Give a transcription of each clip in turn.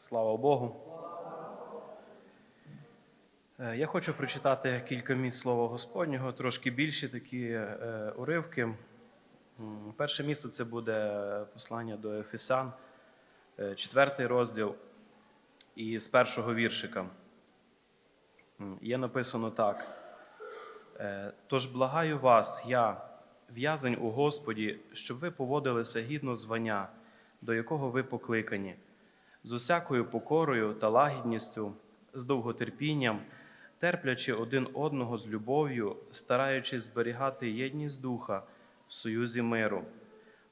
Слава Богу. Е, Я хочу прочитати кілька місць Слова Господнього, трошки більші такі е, уривки. Перше місце це буде послання до Ефесян, е, четвертий розділ, і з першого віршика. Є написано так. Тож благаю вас, я, в'язень у Господі, щоб ви поводилися гідно звання, до якого ви покликані, з усякою покорою та лагідністю, з довготерпінням, терплячи один одного з любов'ю, стараючись зберігати єдність духа в союзі миру,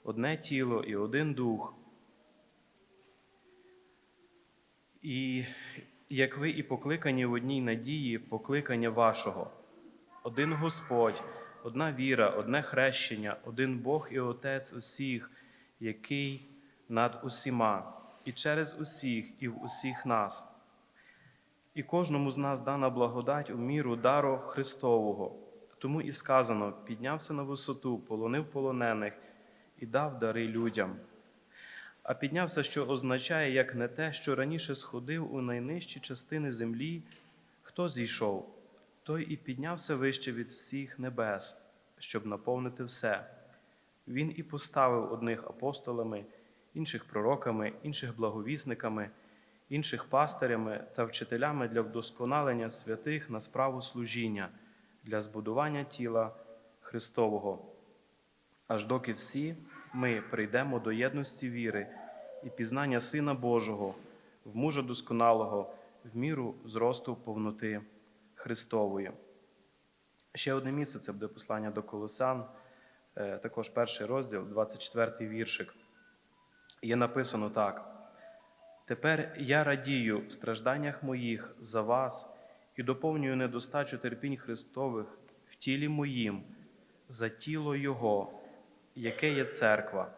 одне тіло і один дух. І як ви і покликані в одній надії, покликання вашого, один Господь, одна віра, одне хрещення, один Бог і Отець усіх, який над усіма, і через усіх, і в усіх нас. І кожному з нас дана благодать у міру дару Христового. Тому і сказано: піднявся на висоту, полонив полонених і дав дари людям. А піднявся, що означає, як не те, що раніше сходив у найнижчі частини землі, хто зійшов, той і піднявся вище від всіх небес, щоб наповнити все. Він і поставив одних апостолами, інших пророками, інших благовісниками, інших пастирями та вчителями для вдосконалення святих на справу служіння, для збудування тіла Христового. Аж доки всі ми прийдемо до єдності віри і пізнання Сина Божого, в мужа досконалого, в міру зросту повноти Христової. Ще одне місце це буде послання до Колосян, е, також перший розділ, 24 віршик. Є написано так: Тепер я радію в стражданнях моїх за вас і доповнюю недостачу терпінь Христових в тілі моїм, за тіло Його, яке є церква.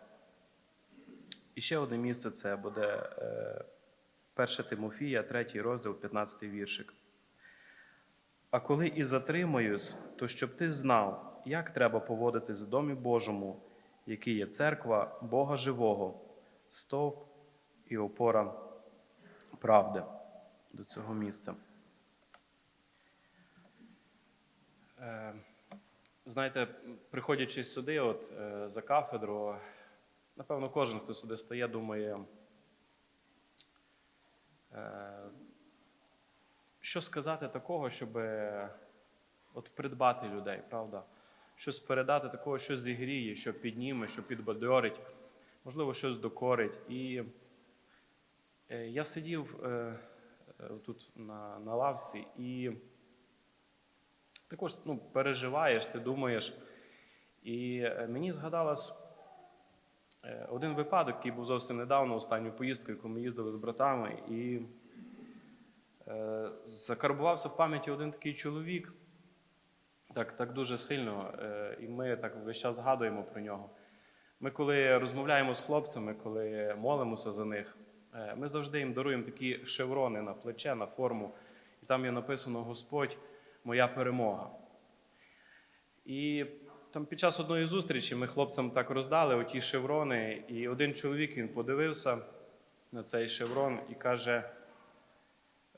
І ще одне місце це буде е, 1 Тимофія, 3 розділ, 15 віршик. А коли і затримаюсь, то щоб ти знав, як треба поводитись в домі Божому, який є церква Бога живого, стовп і опора правди до цього місця. Е, Знаєте, приходячи сюди, от е, за кафедру, напевно, кожен, хто сюди стає, думає, е, що сказати такого, щоб от придбати людей, правда? Щось передати такого, що зігріє, що підніме, що підбадьорить, можливо, щось докорить. І е, я сидів е, е, тут на, на лавці і також ну, переживаєш, ти думаєш. І мені згадалось один випадок, який був зовсім недавно, останню поїздку, яку ми їздили з братами, і закарбувався в пам'яті один такий чоловік, так, так дуже сильно, і ми так весь час згадуємо про нього. Ми, коли розмовляємо з хлопцями, коли молимося за них, е, ми завжди їм даруємо такі шеврони на плече, на форму, і там є написано Господь моя перемога. І там під час одної зустрічі ми хлопцям так роздали оті шеврони, і один чоловік він подивився на цей шеврон і каже: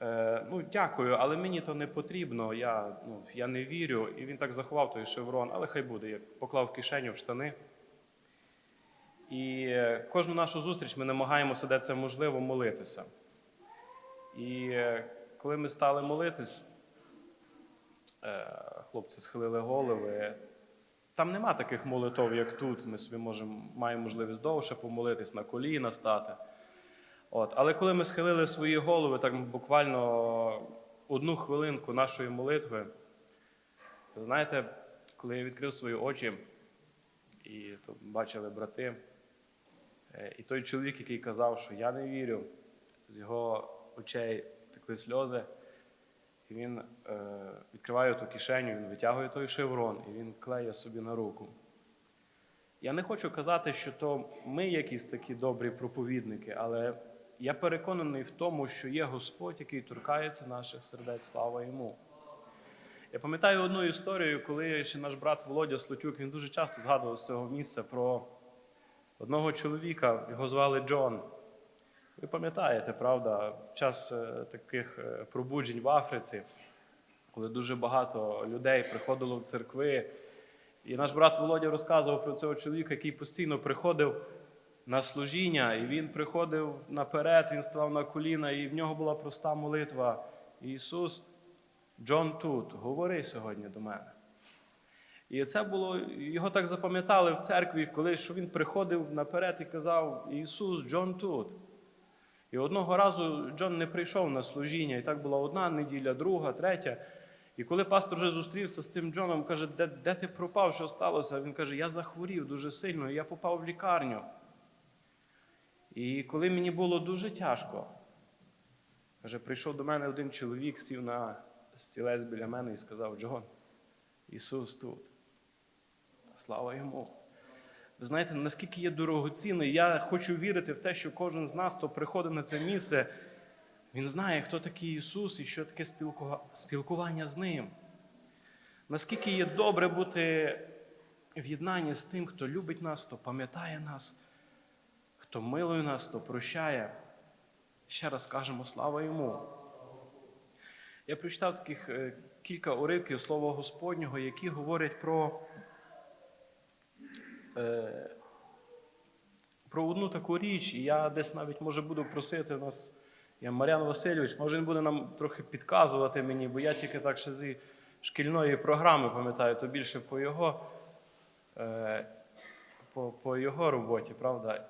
«Е, ну, дякую, але мені то не потрібно, я, ну, я не вірю. І він так заховав той шеврон, але хай буде, як поклав в кишеню в штани. І кожну нашу зустріч ми намагаємося, де це можливо, молитися. І е, коли ми стали молитись, е, хлопці схилили голови. Там нема таких молитов, як тут. Ми собі можемо, маємо можливість довше помолитись, на коліна стати. От. Але коли ми схилили свої голови, так буквально одну хвилинку нашої молитви, ви знаєте, коли я відкрив свої очі, і то бачили брати, і той чоловік, який казав, що я не вірю, з його очей текли сльози. І він е, відкриває ту кишеню, він витягує той шеврон і він клеє собі на руку. Я не хочу казати, що то ми якісь такі добрі проповідники, але я переконаний в тому, що є Господь, який торкається наших сердець, слава йому. Я пам'ятаю одну історію, коли ще наш брат Володя Слотюк, він дуже часто згадував з цього місця про одного чоловіка, його звали Джон. Ви пам'ятаєте, правда, час е, таких е, пробуджень в Африці, коли дуже багато людей приходило в церкви. І наш брат Володя розказував про цього чоловіка, який постійно приходив на служіння, і він приходив наперед, він став на коліна, і в нього була проста молитва. Ісус, Джон тут, говори сьогодні до мене. І це було, його так запам'ятали в церкві, коли що він приходив наперед і казав: Ісус, Джон тут. І одного разу Джон не прийшов на служіння, і так була одна неділя, друга, третя. І коли пастор вже зустрівся з тим Джоном, каже, де, де ти пропав, що сталося? Він каже, я захворів дуже сильно, і я попав в лікарню. І коли мені було дуже тяжко, каже, прийшов до мене один чоловік, сів на стілець біля мене і сказав: Джон, Ісус тут. Слава йому. Ви знаєте, наскільки є дорогоцінний, я хочу вірити в те, що кожен з нас, хто приходить на це місце, він знає, хто такий Ісус і що таке спілкування з Ним. Наскільки є добре бути в єднанні з тим, хто любить нас, хто пам'ятає нас, хто милує нас, хто прощає. Ще раз скажемо слава йому. Я прочитав таких е, кілька уривків Слова Господнього, які говорять про, про одну таку річ, і я десь навіть може буду просити нас, я Мар'ян Васильович, може він буде нам трохи підказувати мені, бо я тільки так ще зі шкільної програми пам'ятаю, то більше по його, е, по, по його роботі, правда?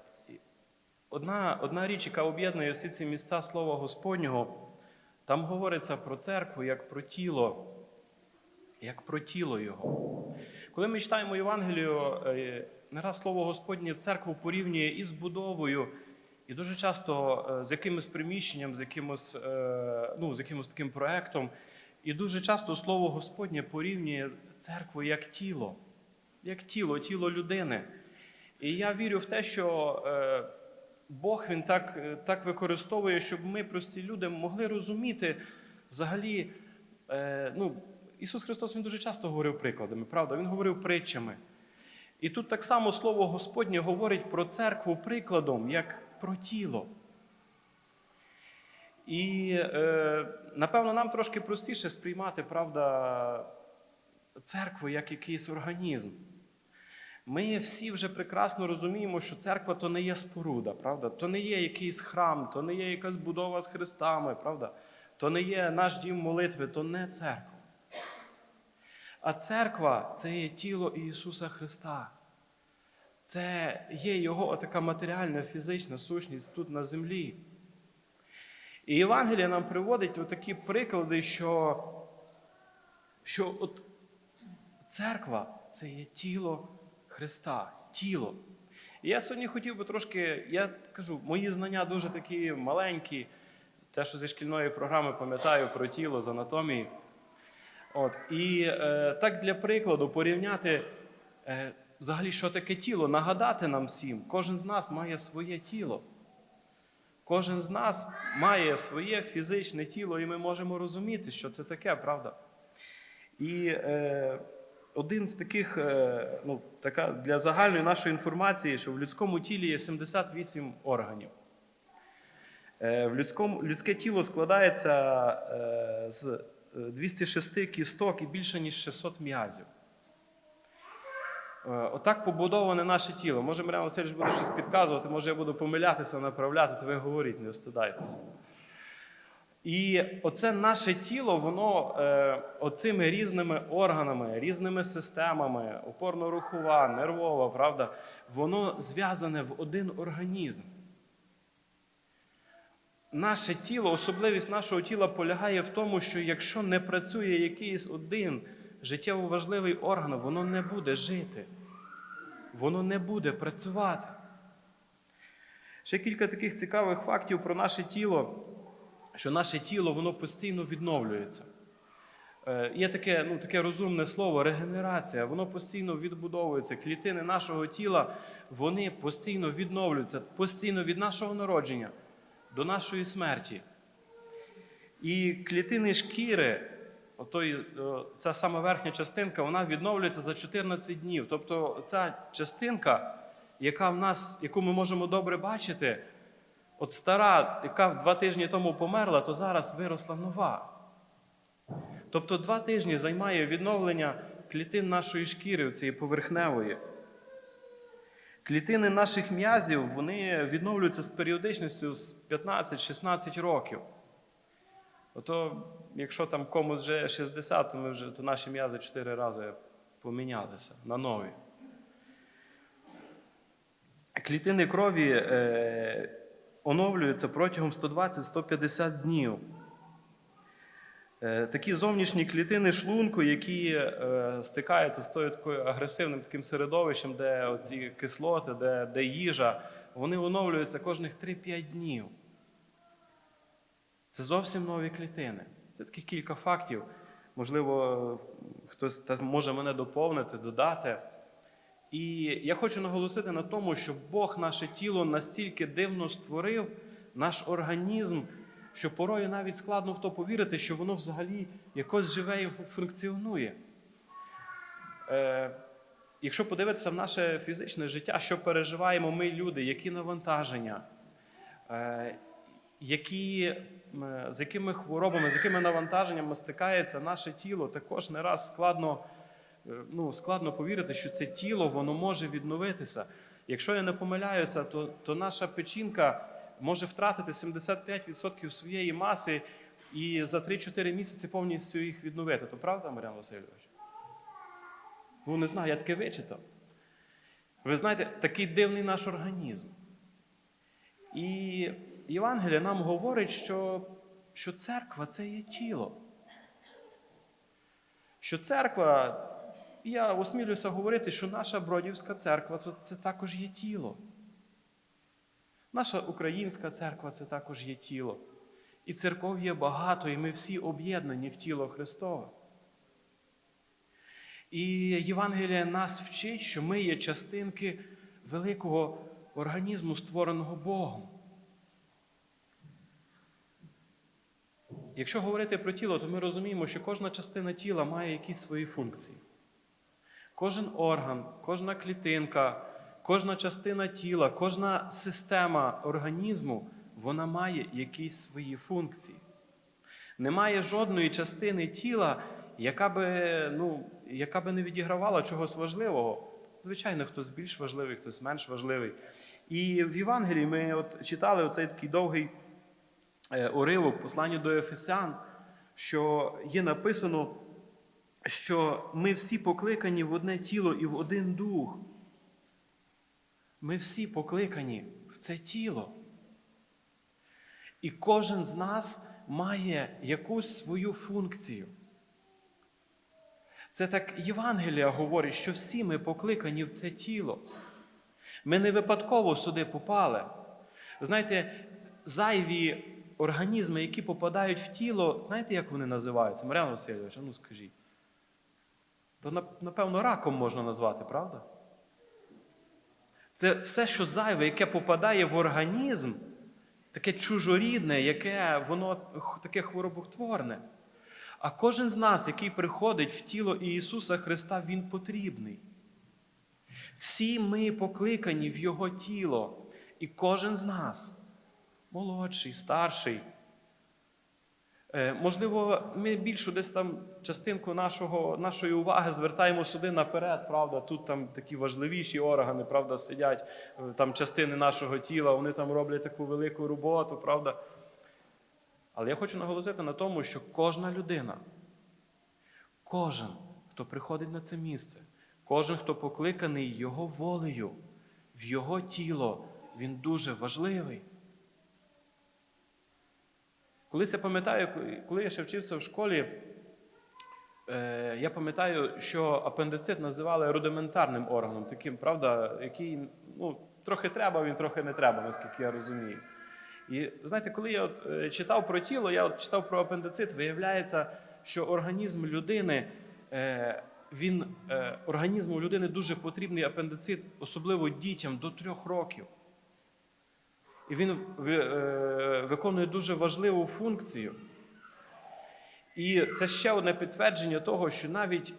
Одна, одна річ, яка об'єднує всі ці місця Слова Господнього, там говориться про церкву як про тіло, як про тіло Його. Коли ми читаємо Євангелію, е, не раз слово Господнє церкву порівнює із будовою, і дуже часто е, з якимось приміщенням, з якимось, е, ну, з якимось таким проектом. І дуже часто слово Господнє порівнює церкву як тіло, як тіло, тіло людини. І я вірю в те, що е, Бог він так, так використовує, щоб ми, прості люди, могли розуміти взагалі. Ну, Ісус Христос Він дуже часто говорив прикладами, правда? Він говорив притчами. І тут так само Слово Господнє говорить про церкву прикладом, як про тіло. І, е, напевно, нам трошки простіше сприймати, правда, церкву як якийсь організм. Ми всі вже прекрасно розуміємо, що церква то не є споруда, правда? То не є якийсь храм, то не є якась будова з хрестами, правда? То не є наш дім молитви, то не церква. А церква це є тіло Ісуса Христа. Це є Його така матеріальна, фізична сущність тут на землі. І Євангелія нам приводить такі приклади, що, що от церква це є тіло Христа, тіло. І я сьогодні хотів би трошки, я кажу, мої знання дуже такі маленькі, те, що зі шкільної програми пам'ятаю про тіло з анатомії. От, і е, так для прикладу порівняти е, взагалі, що таке тіло, нагадати нам всім, кожен з нас має своє тіло. Кожен з нас має своє фізичне тіло, і ми можемо розуміти, що це таке, правда? І е, один з таких, е, ну, така для загальної нашої інформації, що в людському тілі є 78 органів. Е, в людському, людське тіло складається е, з 206 кісток і більше, ніж 600 м'язів. Е, Отак побудоване наше тіло. Може, Мар'яна Васильович буде щось підказувати, може я буду помилятися, направляти, то ви говоріть, не встидайтеся. І оце наше тіло, воно е, оцими різними органами, різними системами, опорно-рухова, нервова, правда, воно зв'язане в один організм. Наше тіло, особливість нашого тіла полягає в тому, що якщо не працює якийсь один життєво важливий орган, воно не буде жити, воно не буде працювати. Ще кілька таких цікавих фактів про наше тіло, що наше тіло воно постійно відновлюється. Е, Є таке, ну, таке розумне слово регенерація, воно постійно відбудовується. Клітини нашого тіла вони постійно відновлюються, постійно від нашого народження до нашої смерті. І клітини шкіри, отой, ця сама верхня частинка, вона відновлюється за 14 днів. Тобто ця частинка, яка в нас, яку ми можемо добре бачити, От стара, яка два тижні тому померла, то зараз виросла нова. Тобто два тижні займає відновлення клітин нашої шкіри, цієї поверхневої. Клітини наших м'язів вони відновлюються з періодичністю з 15-16 років. Ото, якщо там комусь вже 60, то, ми вже, то наші м'язи 4 рази помінялися на нові. Клітини крові е, оновлюються протягом 120-150 днів. Е, Такі зовнішні клітини шлунку, які е, стикаються з тою такою агресивним таким середовищем, де оці кислоти, де, де їжа, вони оновлюються кожних 3-5 днів. Це зовсім нові клітини. Це таких кілька фактів. Можливо, хтось може мене доповнити, додати. І я хочу наголосити на тому, що Бог наше тіло настільки дивно створив, наш організм, що порою навіть складно в то повірити, що воно взагалі якось живе і функціонує. Е, якщо подивитися в наше фізичне життя, що переживаємо ми, люди, які навантаження, е, які, м, з якими хворобами, з якими навантаженнями стикається наше тіло, також не раз складно, е, ну, складно повірити, що це тіло воно може відновитися. Якщо я не помиляюся, то, то наша печінка може втратити 75% своєї маси і за 3-4 місяці повністю їх відновити. То правда, Мар'ян Васильович? Ну, не знаю, я таке вичитав. Ви знаєте, такий дивний наш організм. І Євангелія нам говорить, що, що церква це є тіло. Що церква, я осмілюся говорити, що наша Бродівська церква це також є тіло. Наша українська церква це також є тіло. І церков є багато, і ми всі об'єднані в тіло Христове. І Євангелія нас вчить, що ми є частинки великого організму, створеного Богом. Якщо говорити про тіло, то ми розуміємо, що кожна частина тіла має якісь свої функції. Кожен орган, кожна клітинка, кожна частина тіла, кожна система організму, вона має якісь свої функції. Немає жодної частини тіла, яка би, ну, яка би не відігравала чогось важливого. Звичайно, хтось більш важливий, хтось менш важливий. І в Євангелії ми от читали оцей такий довгий е, уривок посланню до Ефесян, що є написано, що ми всі покликані в одне тіло і в один дух. Ми всі покликані в це тіло. І кожен з нас має якусь свою функцію. Це так Євангелія говорить, що всі ми покликані в це тіло. Ми не випадково сюди попали. Знаєте, зайві організми, які попадають в тіло, знаєте, як вони називаються? Мар'яна Васильович, ну скажіть. То, напевно, раком можна назвати, правда? Це все, що зайве, яке попадає в організм, таке чужорідне, яке воно таке хвороботворне. А кожен з нас, який приходить в тіло Ісуса Христа, Він потрібний. Всі ми покликані в Його тіло, і кожен з нас, молодший, старший. Е, Можливо, ми більшу десь там частинку нашого, нашої уваги звертаємо сюди наперед, правда, тут там такі важливіші органи, правда, сидять е, там частини нашого тіла, вони там роблять таку велику роботу, правда. Але я хочу наголосити на тому, що кожна людина, кожен, хто приходить на це місце, кожен, хто покликаний Його волею, в Його тіло, він дуже важливий. Колись я пам'ятаю, коли я ще вчився в школі, е, я пам'ятаю, що апендицит називали рудиментарним органом, таким, правда, який ну, трохи треба, він трохи не треба, наскільки я розумію. І знаєте, коли я от е, читав про тіло, я от читав про апендицит, виявляється, що організм людини, е, він, організму людини дуже потрібний апендицит, особливо дітям до трьох років. І він е, виконує дуже важливу функцію. І це ще одне підтвердження того, що навіть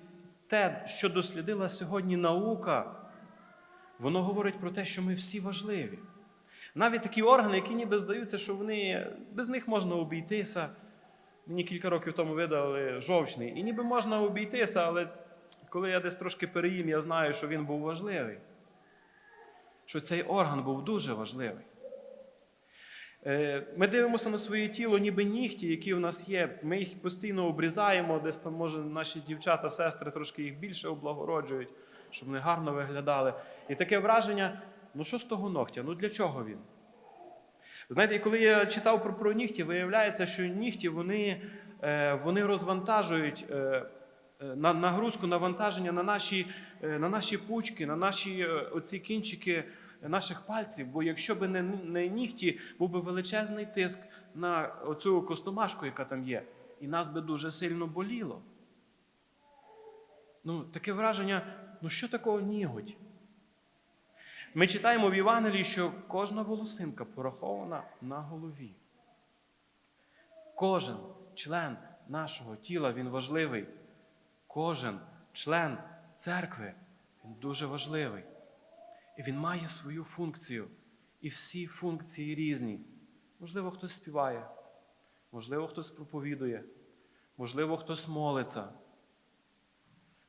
те, що дослідила сьогодні наука, воно говорить про те, що ми всі важливі. Навіть такі органи, які ніби здаються, що вони без них можна обійтися. Мені кілька років тому видали жовчний. І ніби можна обійтися, але коли я десь трошки переїм, я знаю, що він був важливий. Що цей орган був дуже важливий. Е, Ми дивимося на своє тіло, ніби нігті, які в нас є. Ми їх постійно обрізаємо, десь там, може, наші дівчата, сестри трошки їх більше облагороджують, щоб вони гарно виглядали. І таке враження: ну що з того ногтя? Ну для чого він? Знаєте, коли я читав про, про нігті, виявляється, що нігті вони, е, вони розвантажують е, на, нагрузку, навантаження на наші, на наші пучки, на наші оці кінчики наших пальців. Бо якщо б не, не нігті, був би величезний тиск на оцю костомашку, яка там є, і нас би дуже сильно боліло. Ну, таке враження, ну що такого ніготь? Ми читаємо в Євангелії, що кожна волосинка порахована на голові. Кожен член нашого тіла він важливий. Кожен член церкви він дуже важливий. Він має свою функцію. І всі функції різні. Можливо, хтось співає, можливо, хтось проповідує, можливо, хтось молиться.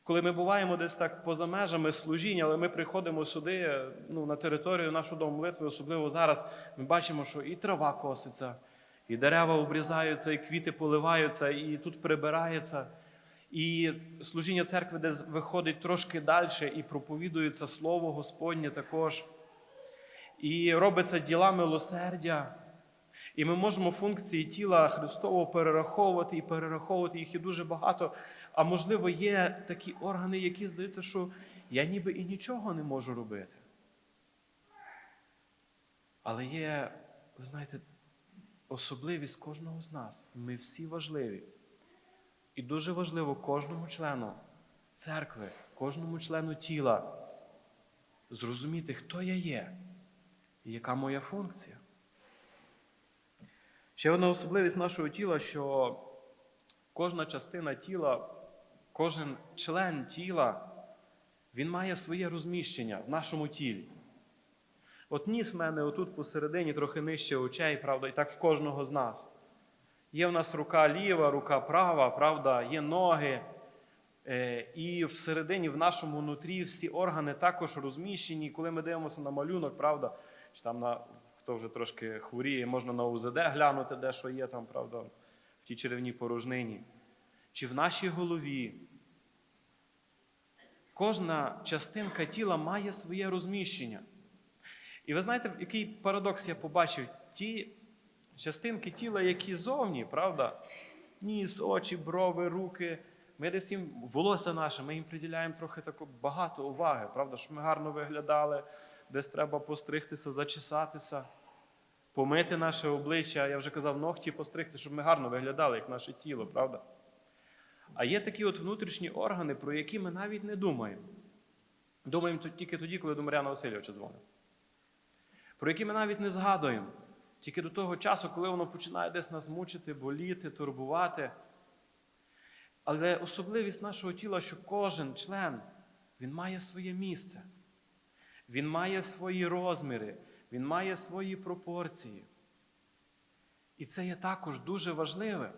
Коли ми буваємо десь так поза межами служіння, але ми приходимо сюди, ну, на територію нашого дому молитви, особливо зараз, ми бачимо, що і трава коситься, і дерева обрізаються, і квіти поливаються, і тут прибирається. І служіння церкви десь виходить трошки далі, і проповідується Слово Господнє також. І робиться діла милосердя. І ми можемо функції тіла Христового перераховувати і перераховувати їх і дуже багато. А можливо, є такі органи, які здаються, що я ніби і нічого не можу робити. Але є, ви знаєте, особливість кожного з нас. Ми всі важливі. І дуже важливо кожному члену церкви, кожному члену тіла зрозуміти, хто я є і яка моя функція. Ще одна особливість нашого тіла, що кожна частина тіла, кожен член тіла, він має своє розміщення в нашому тілі. От ніс в мене отут посередині, трохи нижче очей, правда, і так в кожного з нас. Є в нас рука ліва, рука права, правда, є ноги. Е, І всередині, в нашому нутрі, всі органи також розміщені. Коли ми дивимося на малюнок, правда, чи там на хто вже трошки хворіє, можна на УЗД глянути, де що є там, правда, в тій черевній порожнині. Чи в нашій голові. Кожна частинка тіла має своє розміщення. І ви знаєте, який парадокс я побачив? Ті частинки тіла, які зовні, правда? Ніс, очі, брови, руки. Ми десь їм волосся наше, ми їм приділяємо трохи таку багато уваги, правда, щоб ми гарно виглядали, десь треба постригтися, зачесатися, помити наше обличчя. Я вже казав, ногті постригти, щоб ми гарно виглядали, як наше тіло, правда? А є такі от внутрішні органи, про які ми навіть не думаємо. Думаємо тільки тоді, коли до Мар'яна Васильовича дзвонив. Про які ми навіть не згадуємо. Тільки до того часу, коли воно починає десь нас мучити, боліти, турбувати. Але особливість нашого тіла, що кожен член, він має своє місце. Він має свої розміри, він має свої пропорції. І це є також дуже важливе.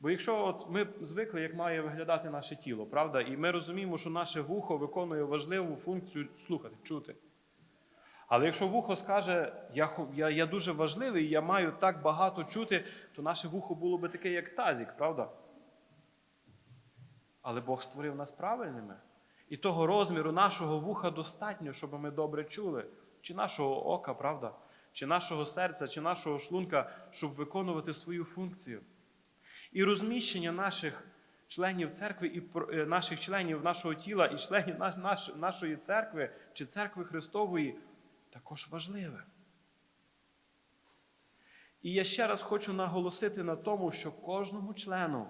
Бо якщо от ми звикли, як має виглядати наше тіло, правда? І ми розуміємо, що наше вухо виконує важливу функцію слухати, чути. Але якщо вухо скаже, я, я, я дуже важливий, я маю так багато чути, то наше вухо було би таке, як тазік, правда? Але Бог створив нас правильними. І того розміру нашого вуха достатньо, щоб ми добре чули, чи нашого ока, правда, чи нашого серця, чи нашого шлунка, щоб виконувати свою функцію. І розміщення наших членів церкви і наших членів нашого тіла і членів нашої церкви чи церкви Христової також важливе. І я ще раз хочу наголосити на тому, що кожному члену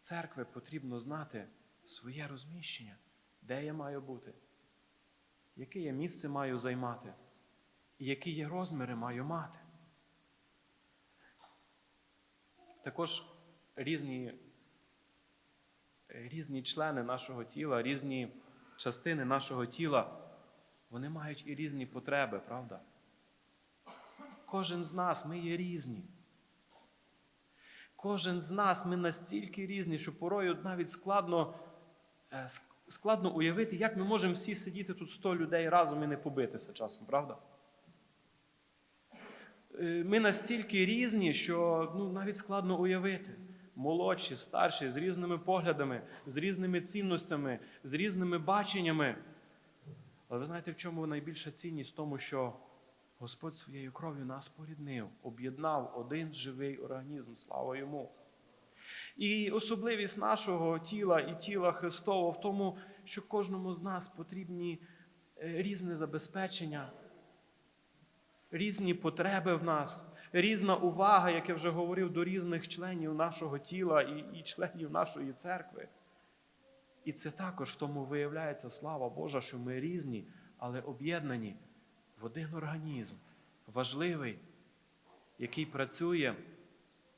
церкви потрібно знати своє розміщення, де я маю бути, яке я місце маю займати, і які є розміри маю мати. Також різні, різні члени нашого тіла, різні частини нашого тіла вони мають і різні потреби, правда? Кожен з нас ми є різні. Кожен з нас ми настільки різні, що порою навіть складно, е, складно уявити, як ми можемо всі сидіти тут 100 людей разом і не побитися часом, правда? Е, Ми настільки різні, що ну, навіть складно уявити. Молодші, старші, з різними поглядами, з різними цінностями, з різними баченнями. Але ви знаєте, в чому найбільша цінність? В тому, що Господь своєю кров'ю нас поріднив, об'єднав один живий організм, слава йому. І особливість нашого тіла і тіла Христового в тому, що кожному з нас потрібні е, різне забезпечення, різні потреби в нас, різна увага, як я вже говорив, до різних членів нашого тіла і, і членів нашої церкви. І це також в тому виявляється слава Божа, що ми різні, але об'єднані в один організм, важливий, який працює,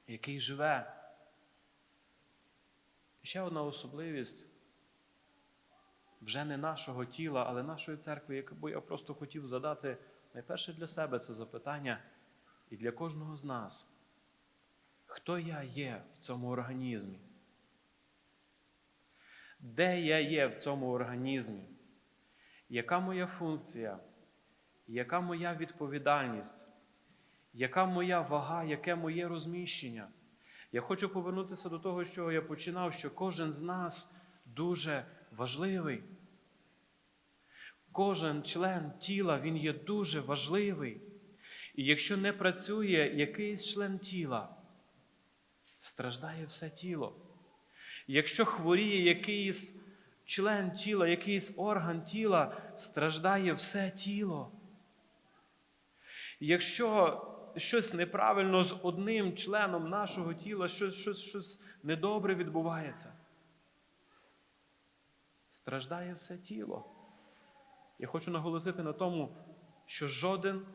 який живе. Ще одна особливість вже не нашого тіла, але нашої церкви, яку я просто хотів задати найперше для себе це запитання і для кожного з нас. Хто я є в цьому організмі? Де я є в цьому організмі? Яка моя функція? Яка моя відповідальність? Яка моя вага, яке моє розміщення? Я хочу повернутися до того, з чого я починав, що кожен з нас дуже важливий. Кожен член тіла він є дуже важливий. І якщо не працює якийсь член тіла, страждає все тіло. Якщо хворіє якийсь член тіла, якийсь орган тіла, страждає все тіло. Якщо щось неправильно з одним членом нашого тіла, щось, щось, щось недобре відбувається, страждає все тіло. Я хочу наголосити на тому, що жоден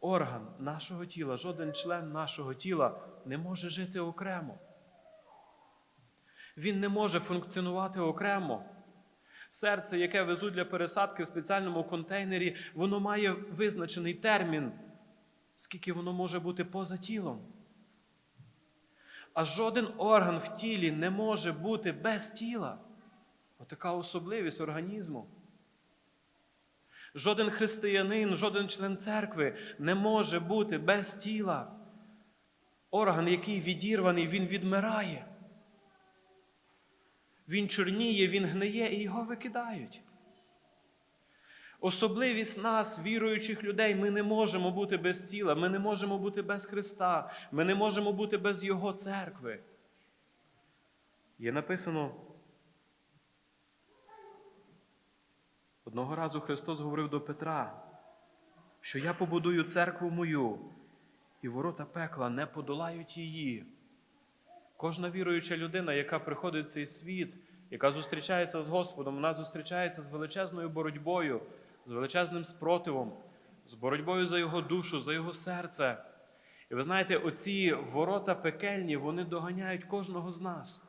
орган нашого тіла, жоден член нашого тіла не може жити окремо. Він не може функціонувати окремо. Серце, яке везуть для пересадки в спеціальному контейнері, воно має визначений термін, скільки воно може бути поза тілом. А жоден орган в тілі не може бути без тіла. Отака особливість організму. Жоден християнин, жоден член церкви не може бути без тіла. Орган, який відірваний, він відмирає. Він чорніє, він гниє і його викидають. Особливість нас, віруючих людей, ми не можемо бути без тіла, ми не можемо бути без Христа, ми не можемо бути без Його церкви. Є написано. Одного разу Христос говорив до Петра, що я побудую церкву мою, і ворота пекла не подолають її. Кожна віруюча людина, яка приходить в цей світ, яка зустрічається з Господом, вона зустрічається з величезною боротьбою, з величезним спротивом, з боротьбою за його душу, за його серце. І ви знаєте, оці ворота пекельні, вони доганяють кожного з нас.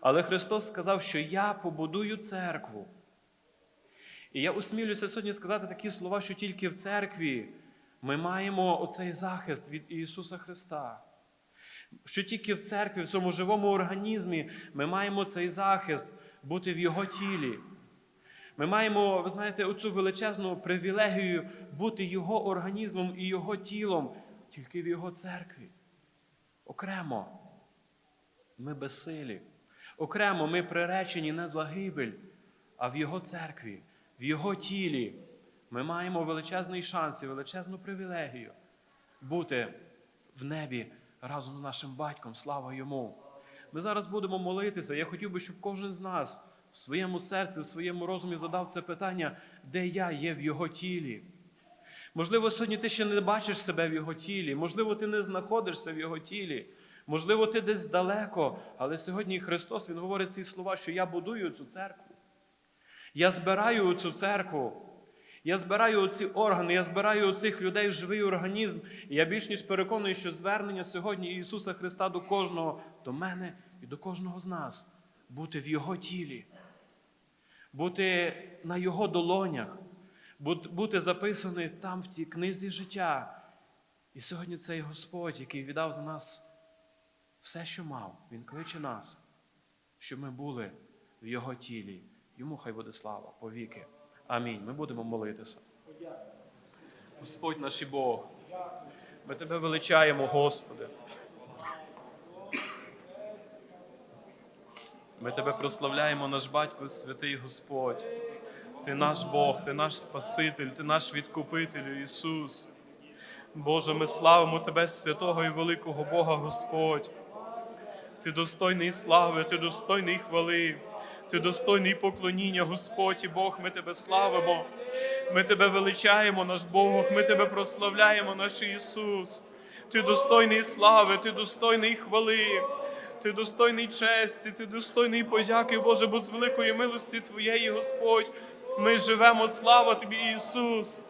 Але Христос сказав, що я побудую церкву. І я усмілюся сьогодні сказати такі слова, що тільки в церкві ми маємо оцей захист від Ісуса Христа. Що тільки в церкві, в цьому живому організмі ми маємо цей захист бути в Його тілі. Ми маємо, ви знаєте, оцю величезну привілегію бути Його організмом і Його тілом тільки в Його церкві. Окремо ми безсилі. Окремо ми приречені на загибель, а в Його церкві, в Його тілі ми маємо величезний шанс і величезну привілегію бути в небі разом з нашим батьком. Слава йому! Ми зараз будемо молитися. Я хотів би, щоб кожен з нас в своєму серці, в своєму розумі задав це питання, де я є в його тілі. Можливо, сьогодні ти ще не бачиш себе в його тілі, можливо, ти не знаходишся в його тілі, можливо, ти десь далеко, але сьогодні Христос Він говорить ці слова, що я будую цю церкву. Я збираю цю церкву. Я збираю ці органи, я збираю цих людей в живий організм. І я більш ніж переконаний, що звернення сьогодні Ісуса Христа до кожного, до мене і до кожного з нас бути в Його тілі, бути на Його долонях, бути записаний там в тій книзі життя. І сьогодні цей Господь, який віддав за нас все, що мав, Він кличе нас, щоб ми були в Його тілі. Йому хай буде слава повіки. Амінь. Ми будемо молитися. Господь наш Бог, ми Тебе величаємо, Господи. Ми Тебе прославляємо, наш Батько Святий Господь. Ти наш Бог, Ти наш Спаситель, Ти наш Відкупитель, Ісус. Боже, ми славимо Тебе, святого і великого Бога Господь. Ти достойний слави, Ти достойний хвали, Ти достойний поклоніння, Господь і Бог, ми Тебе славимо. Ми Тебе величаємо, наш Бог, ми Тебе прославляємо, наш Ісус. Ти достойний слави, Ти достойний хвали, Ти достойний честі, Ти достойний подяки, Боже, бо з великої милості Твоєї, Господь, ми живемо, слава Тобі, Ісус.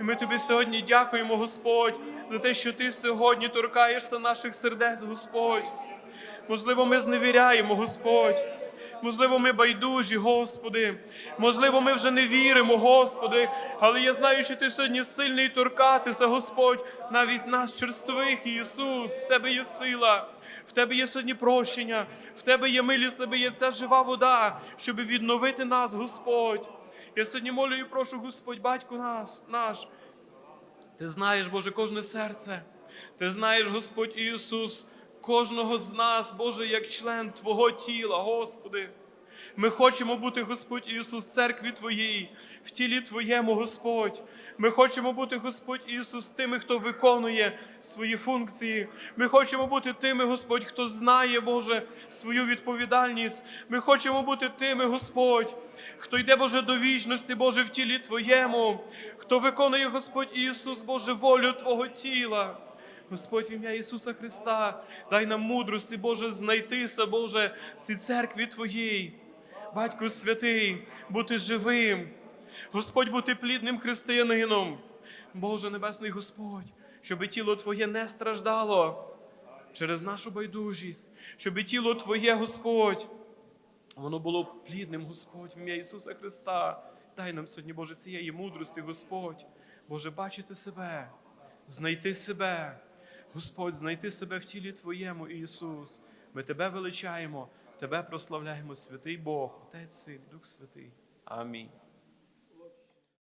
І ми тобі сьогодні дякуємо, Господь, за те, що Ти сьогодні торкаєшся наших сердець, Господь. Можливо, ми зневіряємо, Господь. Можливо, ми байдужі, Господи. Можливо, ми вже не віримо, Господи. Але я знаю, що Ти сьогодні сильний торкатися, Господь, навіть нас черствих, Ісус, в Тебе є сила. В Тебе є сьогодні прощення, в Тебе є милість, в Тебе є ця жива вода, щоб відновити нас, Господь. Я сьогодні молю і прошу, Господь, батько нас, наш. Ти знаєш, Боже, кожне серце. Ти знаєш, Господь Ісус, кожного з нас, Боже, як член Твого тіла, Господи. Ми хочемо бути, Господь Ісус, в церкві Твоїй, в тілі Твоєму, Господь. Ми хочемо бути, Господь Ісус, тими, хто виконує свої функції. Ми хочемо бути тими, Господь, хто знає, Боже, свою відповідальність. Ми хочемо бути тими, Господь, хто йде, Боже, до вічності, Боже, в тілі Твоєму, хто виконує, Господь Ісус, Боже, волю Твого тіла. Господь, в ім'я Ісуса Христа, дай нам мудрості, Боже, знайтися, Боже, в цій церкві Твоїй. Батько святий, бути живим, Господь бути плідним християнином. Боже Небесний Господь, щоб тіло Твоє не страждало через нашу байдужість, щоб тіло Твоє, Господь, воно було плідним, Господь, в ім'я Ісуса Христа. Дай нам сьогодні, Боже, цієї мудрості, Господь, Боже, бачити себе, знайти себе, Господь, знайти себе в тілі Твоєму, Ісус. Ми Тебе величаємо, Тебе прославляємо, святий Бог, Отець, Син, Дух Святий. Амінь.